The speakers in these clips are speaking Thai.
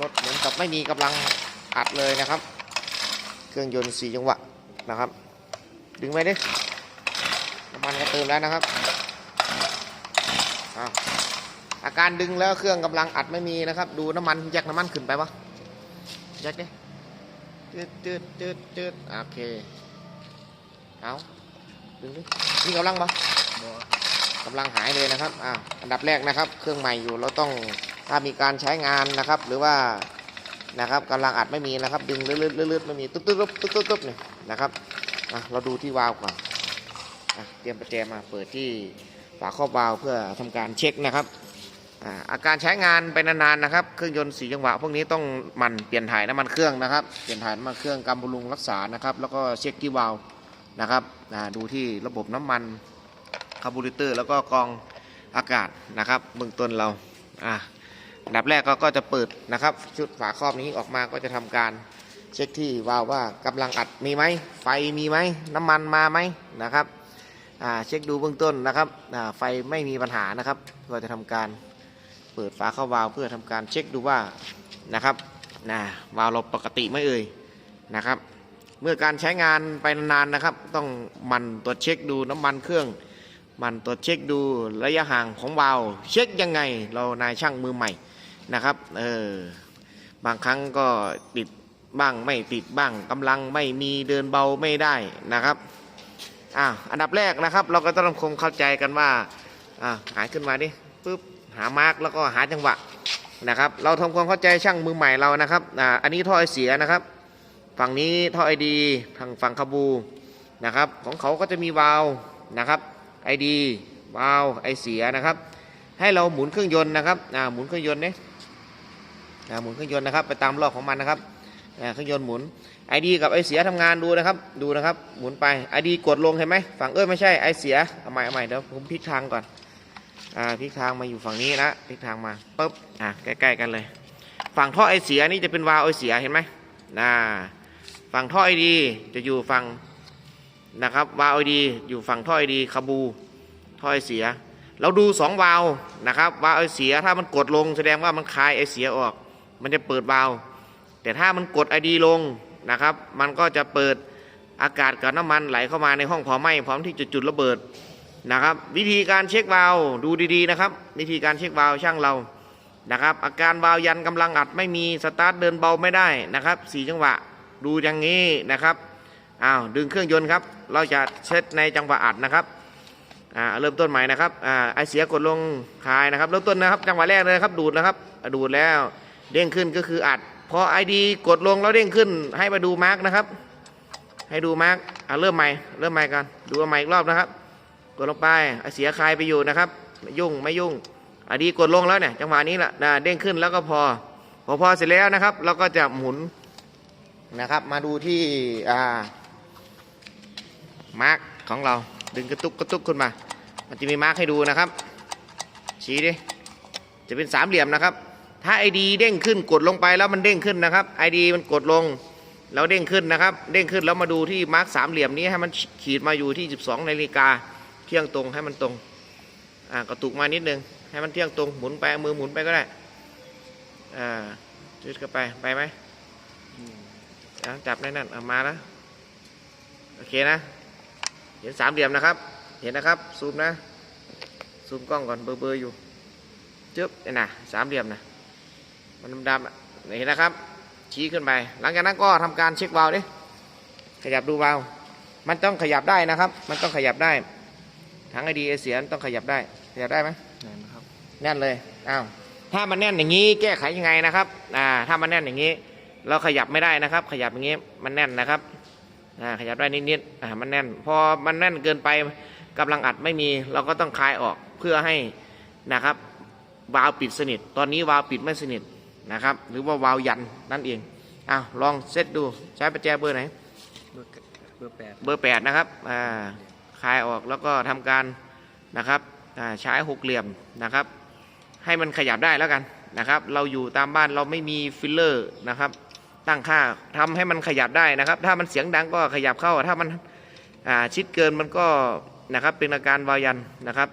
รถเหมือนกับไม่มีกำลังอัดเลยนะครับ เครื่องยนต์สี่จังหวะนะครับ ดึงไปดิน้ำมันก็เติมแล้วนะครับอ้าวอาการดึงแล้วเครื่องกำลังอัดไม่มีนะครับ ดูน้ำมันแยกน้ำมันขึ้นไปปะแยกดิจืดจืดจืดจืดโอเคเอาดึงดินี่กำลังปะบ่กำลังหายเลยนะครับอ่าอันดับแรกนะครับ เครื่องใหม่อยู่เราต้อง ถ้ามีการใช้งานนะครับ หรือว่านะครับกำลังอัดไม่มีนะครับ ดึงลื่นๆลื่นๆไม่มีตุ๊บตุ๊บตุ๊บตุ๊บตุ๊บตุ๊บนี่ยนะครับเราดูที่วาล์วก่อนเตรียมประแจมาเปิดที่ฝาครอบวาล์วเพื่อทำการเช็คนะครับอาการใช้งานไปนานๆนะครับ เครื่องยนต์สีจังหวะพวกนี้ต้องมันเปลี่ยนถ่ายน้ำมันเครื่องนะครับเปลี่ยนถ่ายน้ำมันเครื่องกำบำรุงรักษานะครับ แล้วก็เช็คที่วาล์วนะครับดูที่ระบบน้ำมันคาร์บูเรเตอร์ แล้วก็กรองอากาศนะครับเบื้องต้นเราอะ อันดับแรกก็ก็จะเปิดนะครับชุดฝาครอบนี้ออกมาก็จะทำการเช็คที่วาล์วว่ากำลังอัดมีไหมไฟมีไหมน้ำมันมาไหมนะครับเช็คดูเบื้องต้นนะครับไฟไม่มีปัญหานะครับ ก็จะทำการเปิดฝาเข้าวาล์วเพื่อทำการเช็คดูว่านะครับนะวาล์วเราปกติไหม่เอ่ยนะครับ เมื่อการใช้งานไปนานๆนะครับ ต้องมันตรวจเช็คดูน้ำมันเครื่อง มันตรวจเช็คดูระยะห่างของวาล์วเช็คยังไงเรานายช่างมือใหม่นะครับเออบางครั้งก็ติดบ้างไม่ติดบ้างกำลังไม่มีเดินเบาไม่ได้นะครับอ่าอันดับแรกนะครับ เราก็ต้องคงเข้าใจกันว่าอ่าหายขึ้นมาดิปุ๊บหามาร์กแล้วก็หาจังหวะนะครับ เราทำความเข้าใจช่างมือใหม่เรานะครับอ่าอันนี้ท่อไอเสียนะครับ ฝั่งนี้ท่อไอดีทางฝั่งคาบูนะครับ ของเขาก็จะมีวาล์วนะครับ ไอดีวาล์วไอเสียนะครับ ให้เราหมุนเครื่องยนต์นะครับอ่าหมุนเครื่องยนต์เนี่ยอ่าหมุนเครื่องยนต์นะครับ ไปตามรอบของมันนะครับอ่าเครื่องยนต์หมุนไอดีกับไอเสียทำงานดูนะครับ ดูนะครับ หมุนไปไอดีกดลงเห็นไหมฝั่งเอ้ยไม่ใช่ไอเสียเอาใหม่เอาใหม่เดี๋ยวผมพลิกทางก่อนอ่าพลิกทางมาอยู่ฝั่งนี้นะพลิกทางมาปุ๊บอ่าใกล้ๆกันเลย ฝั่งท่อไอเสียนี่จะเป็นวาล์วไอเสียเห็นไหมน่าฝั่งท่อไอดีจะอยู่ฝั่งนะครับวาล์วไอดีอยู่ฝั่งท่อไอดีคาบู ท่อไอเสีย เราดูสองวาล์วนะครับวาล์วไอเสียถ้ามันกดลงแสดงว่ามันคายไอเสียออก มันจะเปิดวาล์วแต่ถ้ามันกดไอดีลงนะครับ มันก็จะเปิดอากาศกับน้ำมันไหลเข้ามาในห้องเผาไหม้พร้อมที่จะจุดระเบิดนะครับ วิธีการเช็ควาล์วดูดีๆนะครับ วิธีการเช็ควาล์วช่างเรานะครับอาการวาล์วยันกำลังอัดไม่มีสตาร์ทเดินเบาไม่ได้นะครับสี่จังหวะดูอย่างนี้นะครับอ้าวดึงเครื่องยนต์ครับ เราจะเซตในจังหวะอัดนะครับ อ่าเริ่มต้นใหม่นะครับอ่าไอเสียกดลงคลายนะครับ เริ่มต้นนะครับจังหวะแรกเลยนะครับดูดนะครับดูดแล้วเด้งขึ้นก็คืออัดพอไอดีกดลงแล้วเด้งขึ้น ให้มาดูมาร์กนะครับ ให้ดูมาร์กอ่าเริ่มใหม่เริ่มใหม่กันดูใหม่อีกรอบนะครับ กดลงไปไอเสียคลายไปอยู่นะครับไม่ยุ่งไม่ยุ่งไอดีกดลงแล้วเนี่ยจังหวะนี้แหละนะเด้งขึ้นแล้วก็พอพอพอเสร็จแล้วนะครับเราก็จะหมุนนะครับมาดูที่อ่ามาร์กของเรา ดึงกระตุกกระตุกขึ้นมา มันจะมีมาร์กให้ดูนะครับ ชี้ดิ จะเป็นสามเหลี่ยมนะครับ ถ้าไอดีเด้งขึ้นกดลงไปแล้วมันเด้งขึ้นนะครับไอดีมันกดลงแล้วเด้งขึ้นนะครับ เด้งขึ้นแล้วมาดูที่มาร์กสามเหลี่ยมนี้ให้มันขีดมาอยู่ที่ 12นาฬิกาเที่ยงตรงให้มันตรงอ่ากระตุกมานิดนึงให้มันเที่ยงตรงหมุนไปมือหมุนไปก็ได้อ่าจุดเข้าไปไปไหมจับแน่นๆเอามาแล้วโอเคนะ เห็นสามเหลี่ยมนะครับ เห็นนะครับ ซูมนะ ซูมกล้องก่อนเบอร์เบอร์อยู่จึ๊บนี่นะสามเหลี่ยมนะมันดำๆอะเห็นนะครับ ชี้ขึ้นไป หลังจากนั้นก็ทำการเช็ควาล์วดิขยับดูวาล์วมันต้องขยับได้นะครับ มันต้องขยับได้ทั้งไอดีไอเสียต้องขยับได้ ขยับได้ไหมแน่นครับแน่นเลยอ้าวถ้ามันแน่นอย่างนี้แก้ไขยังไงนะครับอ่าถ้ามันแน่นอย่างนี้ เราขยับไม่ได้นะครับ ขยับอย่างนี้มันแน่นนะครับอ่า ขยับได้นิดๆอ่ามันแน่น พอมันแน่นเกินไปกำลังอัดไม่มีเราก็ต้องคลายออกเพื่อให้นะครับวาล์วปิดสนิท ตอนนี้วาล์วปิดไม่สนิทนะครับ หรือว่าวาล์วยันนั่นเองอ้าวลองเซตดูใช้ประแจเบอร์ไหนเบอร์เบอร์แปดเบอร์แปดนะครับอ่าคลายออกแล้วก็ทำการนะครับอ่าใช้หกเหลี่ยมนะครับ ให้มันขยับได้แล้วกันนะครับ เราอยู่ตามบ้านเราไม่มีฟิลเลอร์นะครับ ตั้งค่าทำให้มันขยับได้นะครับ ถ้ามันเสียงดังก็ขยับเข้า ถ้ามันชิดเกินมันก็นะครับเป็นอาการวายันนะครับ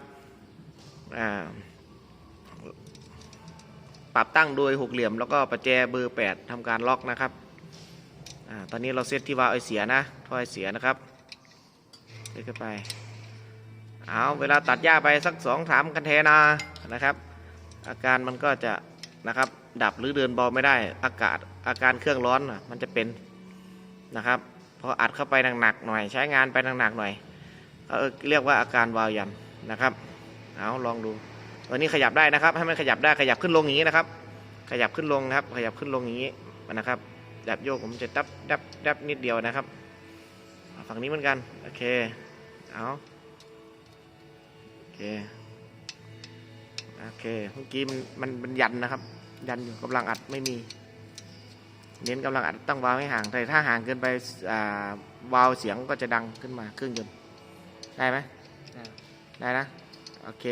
ปรับตั้งโดยหกเหลี่ยม แล้วก็ประแจเบอร์แปดทำการล็อกนะครับอตอนนี้เราเซตที่วาไอเสียนะท่อไอเสียนะครับเล็กเข้าไปเอาเวลาตัดหญ้าไปสักสองสามกันเทนานะครับ อาการมันก็จะ นะครับ ดับหรือเดินเบาไม่ได้ อากาศอาการเครื่องร้อนน่ะมันจะเป็นนะครับพออัดเข้าไปหนักๆหน่อย ใช้งานไปหนักๆหน่อยเอเรียกว่าอาการวาวยันนะครับเอาลองดูตัวนี้ขยับได้นะครับ ให้มันขยับได้ขยับขึ้นลงอย่างนี้นะครับ ขยับขึ้นลงครับ ขยับขึ้นลงอย่างนี้นะครับดับโยกผมจะดับดับดับนิดเดียวนะครับฝั่งนี้เหมือนกัน โอเค เอาโอเค โอเคเมื่อกี้มันมันมันยันนะครับ ยันอยู่กำลังอัดไม่มี เน้นกำลังอัดต้องวาล์วให้ห่างแต่ถ้าห่างเกินไปอ่าวาล์วเสียงก็จะดังขึ้นมาเครื่องยนต์ได้ไหมได้ได้นะโอเค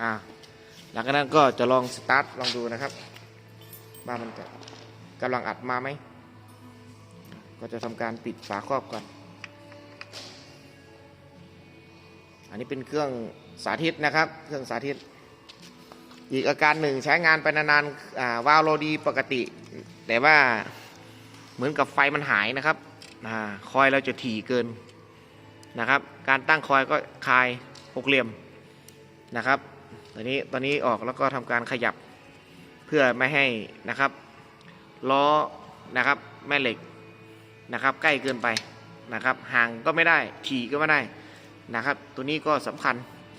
อ่าหลังจากนั้นก็จะลองสตาร์ทลองดูนะครับว่ามันจะกำลังอัดมาไหมก็จะทำการปิดฝาครอบก่อน อันนี้เป็นเครื่องสาธิตนะครับ เครื่องสาธิต อีกอาการหนึ่งใช้งานไปนานๆวาล์วโรดีปกติ แต่ว่าเหมือนกับไฟมันหายนะครับอคอยเราจะถี่เกินนะครับ การตั้งคอยก็คลายหกเหลี่ยมนะครับตอนนี้ตอนนี้ออกแล้วก็ทำการขยับเพื่อไม่ให้นะครับล้อนะครับแม่เหล็กนะครับ ใกล้เกินไปนะครับห่างก็ไม่ได้ถี่ก็ไม่ได้นะครับ ตัวนี้ก็สำคัญ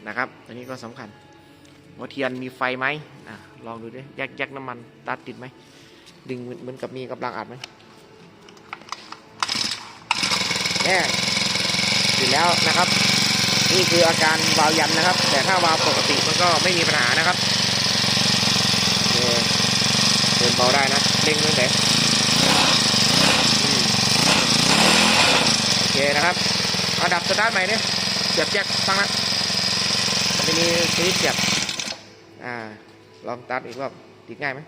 นะครับ ตัวนี้ก็สำคัญ หัวเทียนมีไฟไหมอลองดูดิแยกแยกน้ำมันตัดติดไหมดึงเหมือนเหมือนกับมีกำลังอัดไหมแน่ติดแล้วนะครับ นี่คืออาการวาล์วยันนะครับ แต่ถ้าวาล์วปกติมันก็ไม่มีปัญหานะครับเดินเบาได้นะเร่งตั้งแต่อืมโอเคนะครับเอาดับสตาร์ทใหม่เนี่ยเสียบแจ็คฟังนะมันจะมีสวิตช์เสียบ อ่าลองตัดอีกรอบติดง่ายไหม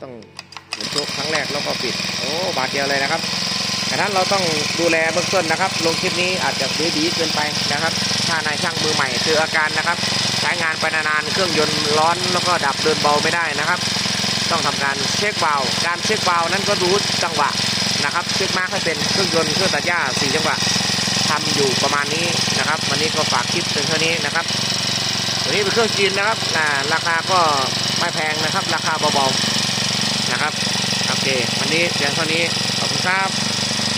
ต้องหมุนโชคครั้งแรกแล้วก็ปิดโอ้บาทเดียวเลยนะครับดังนั้นเราต้องดูแลเบื้องต้นนะครับ ลงคลิปนี้อาจจะดีดีเกินไปนะครับ ถ้านายช่างมือใหม่เจออาการนะครับ ใช้งานไปนานๆเครื่องยนต์ร้อนแล้วก็ดับเดินเบาไม่ได้นะครับ ต้องทำการเช็คเบาการเช็คเบานั้นก็ดูจังหวะนะครับ เช็คมากให้เป็นเครื่องยนต์เครื่องตัดหญ้าสี่จังหวะทำอยู่ประมาณนี้นะครับ วันนี้ก็ฝากคลิปเป็นเท่านี้นะครับ ตัวนี้เป็นเครื่องจีนนะครับอ่าราคาก็ไม่แพงนะครับ ราคาเบาๆนะครับ โอเค วันนี้เพียงเท่านี้ ขอบคุณครับ